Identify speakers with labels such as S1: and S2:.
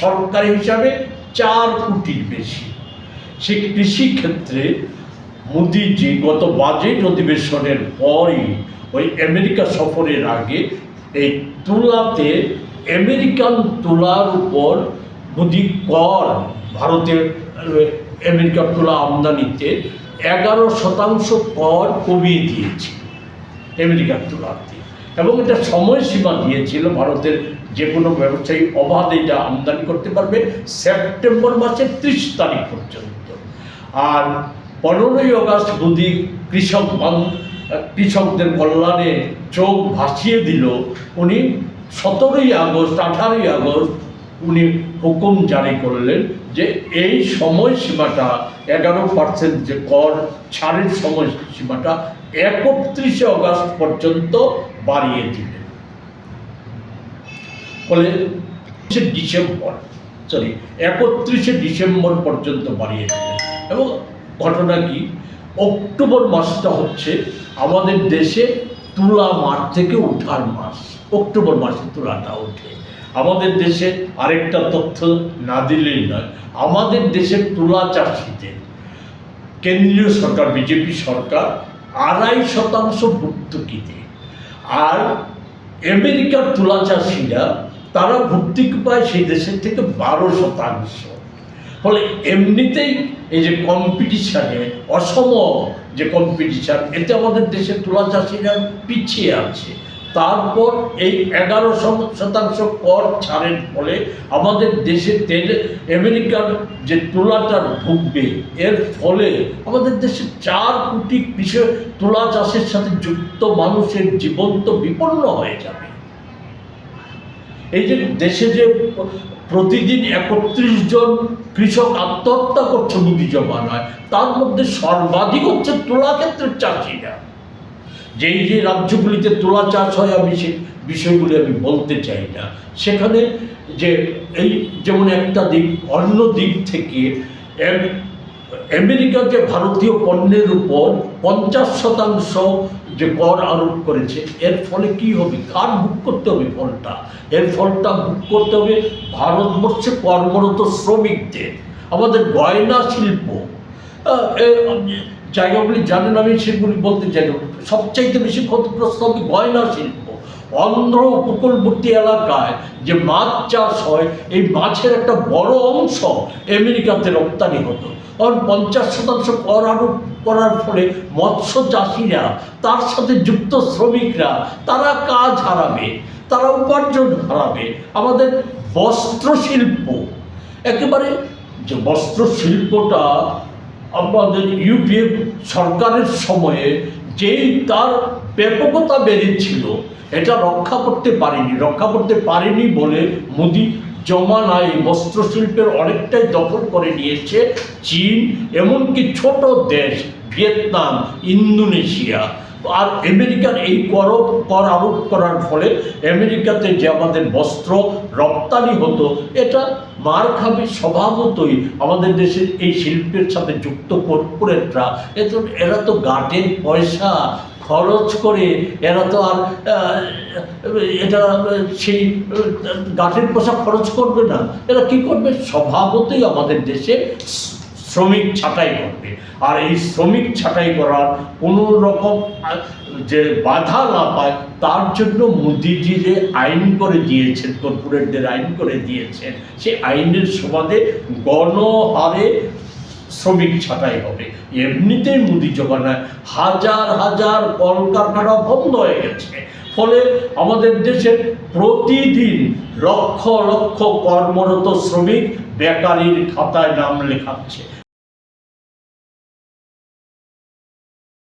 S1: সরকারি হিসাবে চার কোটির বেশি। সেই কৃষি ক্ষেত্রে মোদিজি গত বাজেট অধিবেশনের পরই ওই আমেরিকা সফরের আগে এই তুলাতে আমেরিকান তুলার উপর মোদি কর ভারতের আমেরিকার তুলা আমদানিতে এগারো শতাংশ কর কমিয়ে দিয়েছে আমেরিকার তুলাতে। এবং এটা সময়সীমা দিয়েছিল ভারতের যে কোনো ব্যবসায়ী অবাধে এটা আমদানি করতে পারবে সেপ্টেম্বর মাসের ত্রিশ তারিখ পর্যন্ত। আর পনেরোই আগস্ট মোদী কৃষক কৃষকদের কল্যাণে চোখ ভাসিয়ে দিল, উনি সতেরোই আগস্ট, আঠারোই আগস্ট উনি হুকুম জারি করলেন যে এই সময়সীমাটা এগারো পার্সেন্ট যে কর ছাড়ের সময়সীমাটা একত্রিশে আগস্ট পর্যন্ত বাড়িয়ে দিলেন। ফলে ডিসেম্বর সরি একত্রিশে ডিসেম্বর পর্যন্ত বাড়িয়ে দিলেন। এবং ঘটনা কি? অক্টোবর মাসটা হচ্ছে আমাদের দেশে তুলা মাঠ থেকে উঠার মাস। অক্টোবর মাসে তুলাটা ওঠে। আমাদের দেশে আরেকটা তথ্য না দিলেই নয়, আমাদের দেশের তুলা চাষিদের কেন্দ্রীয় সরকার, বিজেপি সরকার আড়াই শতাংশ ভর্তুকি দেয় আর আমেরিকার তুলা চাষিরা তারা ভর্তুকি পায় সেই দেশের থেকে বারো শতাংশ। ফলে এমনিতেই এই যে কম্পিটিশানে অসম যে কম্পিটিশান এতে আমাদের দেশের তুলা চাষিরা পিছিয়ে আছে। তারপর এই এগারো শতাংশ কর ছাড়ের ফলে আমাদের দেশে তেল, আমেরিকার যে তুলাটা ঢুকবে এর ফলে আমাদের দেশে চার কোটি কৃষক তুলা চাষের সাথে যুক্ত মানুষের জীবন তো বিপন্ন হয়ে যাবে। এই যে দেশে যে প্রতিদিন একত্রিশ জন কৃষক আত্মহত্যা করছে, মুদি জমানায়, তার মধ্যে সর্বাধিক হচ্ছে তুলা ক্ষেত্রের চাষিরা। যেই যে রাজ্যগুলিতে তুলা চাষ হয়, আমি সে বিষয়গুলি আমি বলতে চাই না। সেখানে যে এই যেমন একটা দিক, অন্য দিক থেকে এম- আমেরিকা যে ভারতীয় পণ্যের উপর পঞ্চাশ শতাংশ যে কর আরোপ করেছে, এর ফলে কি হবে? কার বুক করতে হবে ফলটা? এর ফলটা বুক করতে হবে ভারতবর্ষে কর্মরত শ্রমিকদের। আমাদের গয়না শিল্প জায়গাগুলি জানেন আমি সেগুলি বলতে চাই না। সবচাইতে বেশি ক্ষতিগ্রস্ত হবে গয়না শিল্প। অন্ধ্র উপকূলবর্তী এলাকায় যে মাছ চাষ হয়, এই মাছের একটা বড় অংশ আমেরিকাতে রপ্তানি হতো। কারণ পঞ্চাশ শতাংশ কর আরোপ করার ফলে মৎস্য চাষিরা, তার সাথে যুক্ত শ্রমিকরা, তারা কাজ হারাবে, তারা উপার্জন হারাবে। আমাদের বস্ত্র শিল্প একেবারে যে বস্ত্র শিল্পটা আমাদের ইউপিএ সরকারের সময়ে যেই তার ব্যাপকতা বেড়েছিল, এটা রক্ষা করতে পারেনি, রক্ষা করতে পারেনি বলে মোদি জমানায় বস্ত্রশিল্পের অনেকটাই দখল করে নিয়েছে চীন, এমনকি ছোট দেশ ভিয়েতনাম, ইন্দোনেশিয়া। আর আমেরিকার এই কর কর আরোপ করার ফলে আমেরিকাতে যে আমাদের বস্ত্র রপ্তানি হতো, এটা মার খাবে স্বভাবতই আমাদের দেশের এই শিল্পের সাথে যুক্ত কর্পোরেটরা। এজন্য এরা তো গাটের পয়সা, খরচ করে এরা তো আর এটা সেই গাটের পয়সা খরচ করবে না। এরা কি করবে? স্বভাবতই আমাদের দেশে শ্রমিক ছাঁটাই করবে। আর এই শ্রমিক ছাঁটাই করার কোনো রকম যে বাধা না পায়, তার জন্য মোদিজি যে আইন করে দিয়েছেন, কর্পোরেটদের আইন করে দিয়েছেন, সেই আইনের সুবাদে গণহারে শ্রমিক ছাঁটাই হবে। এমনিতেই মুদি জমানায় হাজার হাজার কলকারখানা বন্ধ হয়ে গেছে। ফলে আমাদের দেশের প্রতিদিন লক্ষ লক্ষ কর্মরত শ্রমিক বেকারির খাতায় নাম লেখাচ্ছে।